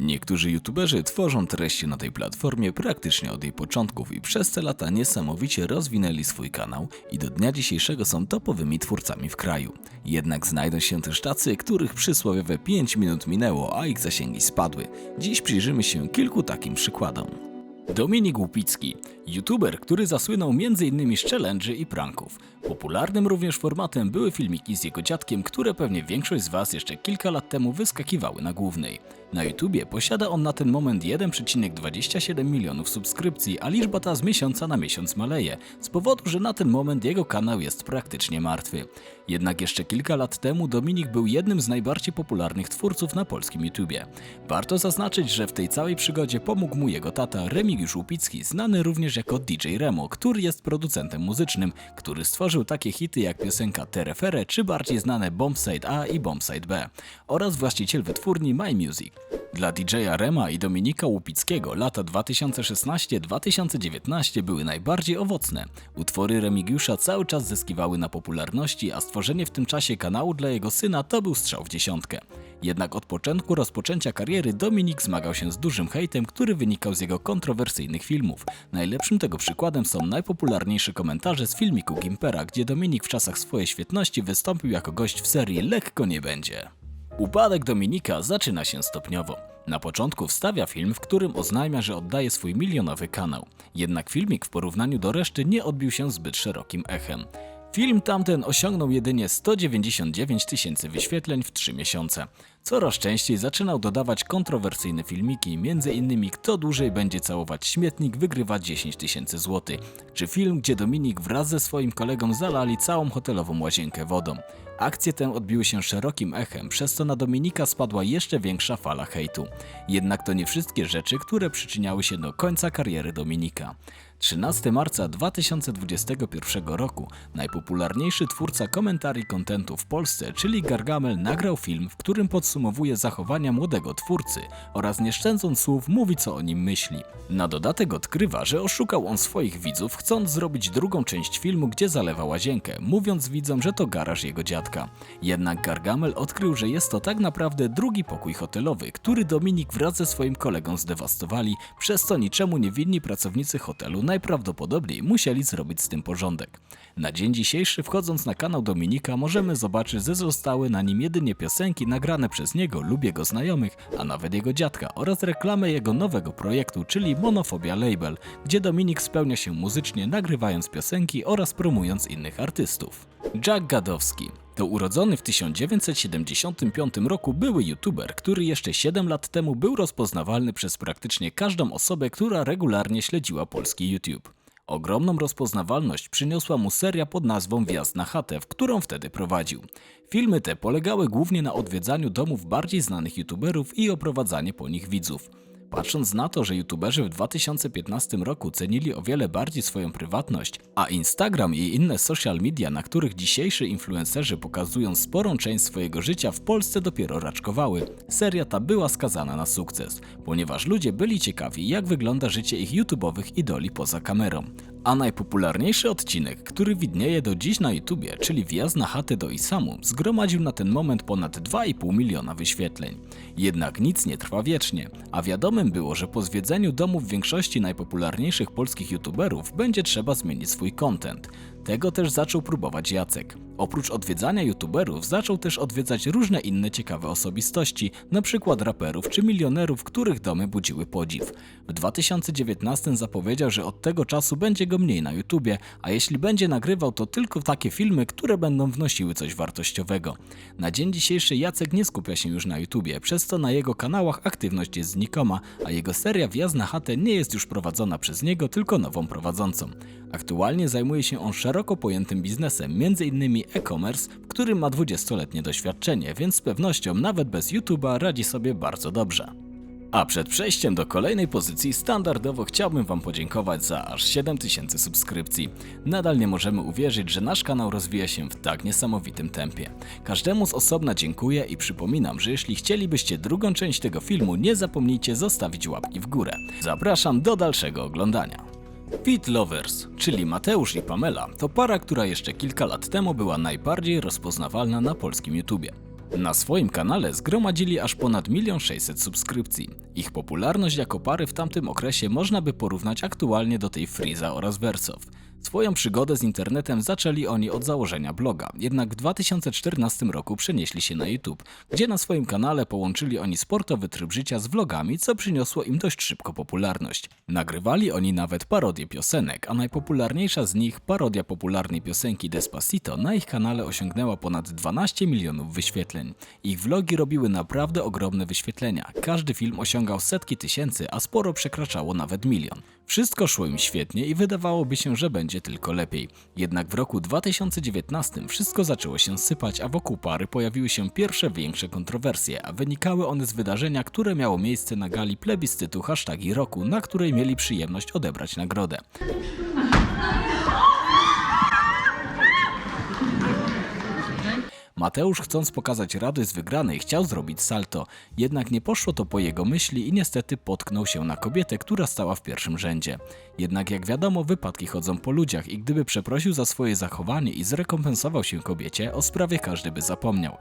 Niektórzy youtuberzy tworzą treści na tej platformie praktycznie od jej początków i przez te lata niesamowicie rozwinęli swój kanał i do dnia dzisiejszego są topowymi twórcami w kraju. Jednak znajdą się też tacy, których przysłowiowe 5 minut minęło, a ich zasięgi spadły. Dziś przyjrzymy się kilku takim przykładom. Dominik Łupicki, youtuber, który zasłynął m.in. z challenge'y i pranków. Popularnym również formatem były filmiki z jego dziadkiem, które pewnie większość z Was jeszcze kilka lat temu wyskakiwały na głównej. Na YouTubie posiada on na ten moment 1,27 milionów subskrypcji, a liczba ta z miesiąca na miesiąc maleje, z powodu, że na ten moment jego kanał jest praktycznie martwy. Jednak jeszcze kilka lat temu Dominik był jednym z najbardziej popularnych twórców na polskim YouTubie. Warto zaznaczyć, że w tej całej przygodzie pomógł mu jego tata Remigiusz Łupicki, znany również jako DJ Remo, który jest producentem muzycznym, który stworzył takie hity jak piosenka Terefere czy bardziej znane Bombside A i Bombside B oraz właściciel wytwórni My Music. Dla DJ-a Rema i Dominika Łupickiego lata 2016-2019 były najbardziej owocne. Utwory Remigiusza cały czas zyskiwały na popularności, a stworzenie w tym czasie kanału dla jego syna to był strzał w dziesiątkę. Jednak od początku rozpoczęcia kariery Dominik zmagał się z dużym hejtem, który wynikał z jego kontrowersyjnych filmów. Najlepszym tego przykładem są najpopularniejsze komentarze z filmiku Gimpera, gdzie Dominik w czasach swojej świetności wystąpił jako gość w serii Lekko nie będzie. Upadek Dominika zaczyna się stopniowo. Na początku wstawia film, w którym oznajmia, że oddaje swój milionowy kanał. Jednak filmik w porównaniu do reszty nie odbił się zbyt szerokim echem. Film tamten osiągnął jedynie 199 tysięcy wyświetleń w 3 miesiące. Coraz częściej zaczynał dodawać kontrowersyjne filmiki, m.in. kto dłużej będzie całować śmietnik wygrywa 10 tysięcy złotych, czy film, gdzie Dominik wraz ze swoim kolegą zalali całą hotelową łazienkę wodą. Akcje te odbiły się szerokim echem, przez co na Dominika spadła jeszcze większa fala hejtu. Jednak to nie wszystkie rzeczy, które przyczyniały się do końca kariery Dominika. 13 marca 2021 roku najpopularniejszy twórca komentarii kontentu w Polsce, czyli Gargamel, nagrał film, w którym podsumowuje zachowania młodego twórcy oraz nie szczędząc słów mówi co o nim myśli. Na dodatek odkrywa, że oszukał on swoich widzów, chcąc zrobić drugą część filmu, gdzie zalewa łazienkę, mówiąc widzom, że to garaż jego dziadka. Jednak Gargamel odkrył, że jest to tak naprawdę drugi pokój hotelowy, który Dominik wraz ze swoim kolegą zdewastowali, przez co niczemu niewinni pracownicy hotelu najprawdopodobniej musieli zrobić z tym porządek. Na dzień dzisiejszy, wchodząc na kanał Dominika, możemy zobaczyć, że zostały na nim jedynie piosenki nagrane przez niego lub jego znajomych, a nawet jego dziadka oraz reklamę jego nowego projektu, czyli Monofobia Label, gdzie Dominik spełnia się muzycznie nagrywając piosenki oraz promując innych artystów. Jack Gadowski to urodzony w 1975 roku były youtuber, który jeszcze 7 lat temu był rozpoznawalny przez praktycznie każdą osobę, która regularnie śledziła polski YouTube. Ogromną rozpoznawalność przyniosła mu seria pod nazwą Wjazd na chatę, w którą wtedy prowadził. Filmy te polegały głównie na odwiedzaniu domów bardziej znanych youtuberów i oprowadzanie po nich widzów. Patrząc na to, że youtuberzy w 2015 roku cenili o wiele bardziej swoją prywatność, a Instagram i inne social media, na których dzisiejsi influencerzy pokazują sporą część swojego życia w Polsce dopiero raczkowały, seria ta była skazana na sukces, ponieważ ludzie byli ciekawi jak wygląda życie ich youtubowych idoli poza kamerą. A najpopularniejszy odcinek, który widnieje do dziś na YouTubie, czyli wjazd na chatę do Isamu, zgromadził na ten moment ponad 2,5 miliona wyświetleń. Jednak nic nie trwa wiecznie, a wiadomym było, że po zwiedzeniu domów większości najpopularniejszych polskich YouTuberów będzie trzeba zmienić swój content. Tego też zaczął próbować Jacek. Oprócz odwiedzania youtuberów zaczął też odwiedzać różne inne ciekawe osobistości, np. raperów czy milionerów, których domy budziły podziw. W 2019 zapowiedział, że od tego czasu będzie go mniej na YouTubie, a jeśli będzie nagrywał to tylko takie filmy, które będą wnosiły coś wartościowego. Na dzień dzisiejszy Jacek nie skupia się już na YouTubie, przez co na jego kanałach aktywność jest znikoma, a jego seria Wjazd na chatę nie jest już prowadzona przez niego, tylko nową prowadzącą. Aktualnie zajmuje się on szeroko pojętym biznesem, m.in. e-commerce, w którym ma 20-letnie doświadczenie, więc z pewnością nawet bez YouTube'a radzi sobie bardzo dobrze. A przed przejściem do kolejnej pozycji standardowo chciałbym Wam podziękować za aż 7000 subskrypcji. Nadal nie możemy uwierzyć, że nasz kanał rozwija się w tak niesamowitym tempie. Każdemu z osobna dziękuję i przypominam, że jeśli chcielibyście drugą część tego filmu, nie zapomnijcie zostawić łapki w górę. Zapraszam do dalszego oglądania. Pit Lovers, czyli Mateusz i Pamela, to para, która jeszcze kilka lat temu była najbardziej rozpoznawalna na polskim YouTubie. Na swoim kanale zgromadzili aż ponad 1 600 subskrypcji. Ich popularność jako pary w tamtym okresie można by porównać aktualnie do tej Freeza oraz Wersow. Swoją przygodę z internetem zaczęli oni od założenia bloga, jednak w 2014 roku przenieśli się na YouTube, gdzie na swoim kanale połączyli oni sportowy tryb życia z vlogami, co przyniosło im dość szybko popularność. Nagrywali oni nawet parodie piosenek, a najpopularniejsza z nich, parodia popularnej piosenki Despacito, na ich kanale osiągnęła ponad 12 milionów wyświetleń. Ich vlogi robiły naprawdę ogromne wyświetlenia. Każdy film osiągał setki tysięcy, a sporo przekraczało nawet milion. Wszystko szło im świetnie i wydawałoby się, że będzie tylko lepiej. Jednak w roku 2019 wszystko zaczęło się sypać, a wokół pary pojawiły się pierwsze większe kontrowersje, a wynikały one z wydarzenia, które miało miejsce na gali plebiscytu hashtagi roku, na której mieli przyjemność odebrać nagrodę. Mateusz, chcąc pokazać radość z wygranej, chciał zrobić salto, jednak nie poszło to po jego myśli i niestety potknął się na kobietę, która stała w pierwszym rzędzie. Jednak jak wiadomo, wypadki chodzą po ludziach i gdyby przeprosił za swoje zachowanie i zrekompensował się kobiecie, o sprawie każdy by zapomniał.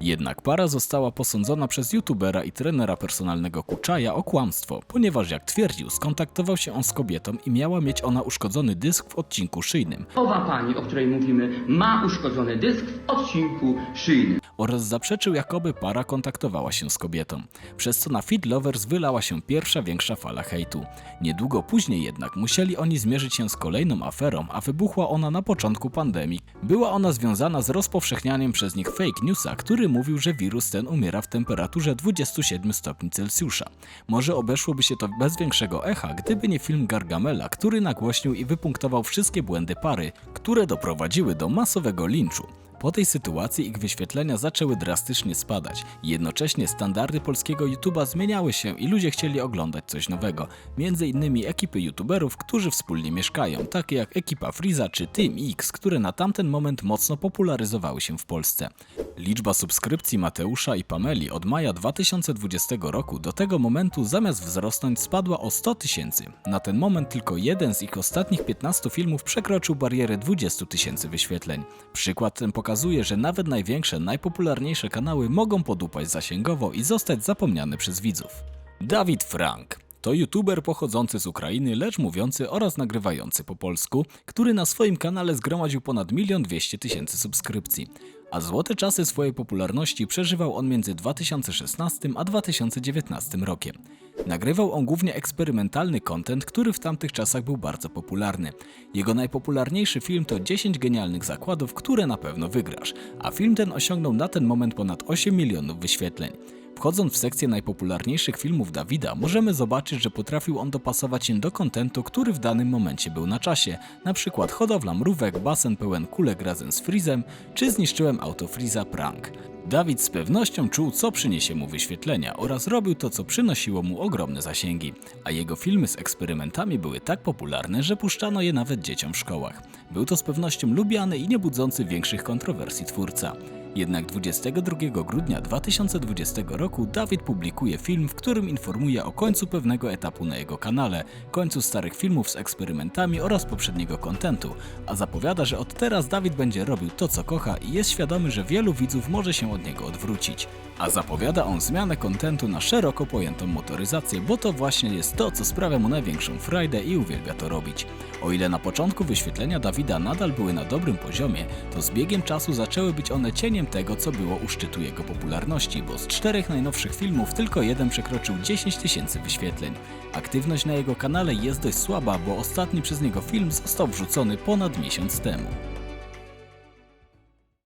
Jednak para została posądzona przez youtubera i trenera personalnego Kuczaja o kłamstwo, ponieważ jak twierdził, skontaktował się on z kobietą i miała mieć ona uszkodzony dysk w odcinku szyjnym. Owa pani, o której mówimy, ma uszkodzony dysk w odcinku szyjnym. Oraz zaprzeczył, jakoby para kontaktowała się z kobietą, przez co na Feed Lovers wylała się pierwsza większa fala hejtu. Niedługo później jednak musieli oni zmierzyć się z kolejną aferą, a wybuchła ona na początku pandemii. Była ona związana z rozpowszechnianiem przez nich fake newsa, który mówił, że wirus ten umiera w temperaturze 27 stopni Celsjusza. Może obeszłoby się to bez większego echa, gdyby nie film Gargamela, który nagłośnił i wypunktował wszystkie błędy pary, które doprowadziły do masowego linczu. Po tej sytuacji ich wyświetlenia zaczęły drastycznie spadać. Jednocześnie standardy polskiego YouTube'a zmieniały się i ludzie chcieli oglądać coś nowego. Między innymi ekipy YouTuberów, którzy wspólnie mieszkają, takie jak ekipa Freeza czy Team X, które na tamten moment mocno popularyzowały się w Polsce. Liczba subskrypcji Mateusza i Pameli od maja 2020 roku do tego momentu zamiast wzrosnąć spadła o 100 tysięcy. Na ten moment tylko jeden z ich ostatnich 15 filmów przekroczył barierę 20 tysięcy wyświetleń. Przykład ten pokazuje, że nawet największe, najpopularniejsze kanały mogą podupaść zasięgowo i zostać zapomniane przez widzów. Dawid Frank to youtuber pochodzący z Ukrainy, lecz mówiący oraz nagrywający po polsku, który na swoim kanale zgromadził ponad 1 200 tysięcy subskrypcji. A złote czasy swojej popularności przeżywał on między 2016 a 2019 rokiem. Nagrywał on głównie eksperymentalny content, który w tamtych czasach był bardzo popularny. Jego najpopularniejszy film to 10 genialnych zakładów, które na pewno wygrasz, a film ten osiągnął na ten moment ponad 8 milionów wyświetleń. Wchodząc w sekcję najpopularniejszych filmów Dawida, możemy zobaczyć, że potrafił on dopasować się do kontentu, który w danym momencie był na czasie, na przykład hodowla mrówek, basen pełen kulek razem z Freezem, czy zniszczyłem auto Freeza prank. Dawid z pewnością czuł, co przyniesie mu wyświetlenia oraz robił to, co przynosiło mu ogromne zasięgi, a jego filmy z eksperymentami były tak popularne, że puszczano je nawet dzieciom w szkołach. Był to z pewnością lubiany i nie budzący większych kontrowersji twórca. Jednak 22 grudnia 2020 roku Dawid publikuje film, w którym informuje o końcu pewnego etapu na jego kanale, końcu starych filmów z eksperymentami oraz poprzedniego kontentu, a zapowiada, że od teraz Dawid będzie robił to, co kocha i jest świadomy, że wielu widzów może się od niego odwrócić. A zapowiada on zmianę kontentu na szeroko pojętą motoryzację, bo to właśnie jest to, co sprawia mu największą frajdę i uwielbia to robić. O ile na początku wyświetlenia Dawida nadal były na dobrym poziomie, to z biegiem czasu zaczęły być one cieniem tego, co było u szczytu jego popularności, bo z czterech najnowszych filmów tylko jeden przekroczył 10 tysięcy wyświetleń. Aktywność na jego kanale jest dość słaba, bo ostatni przez niego film został wrzucony ponad miesiąc temu.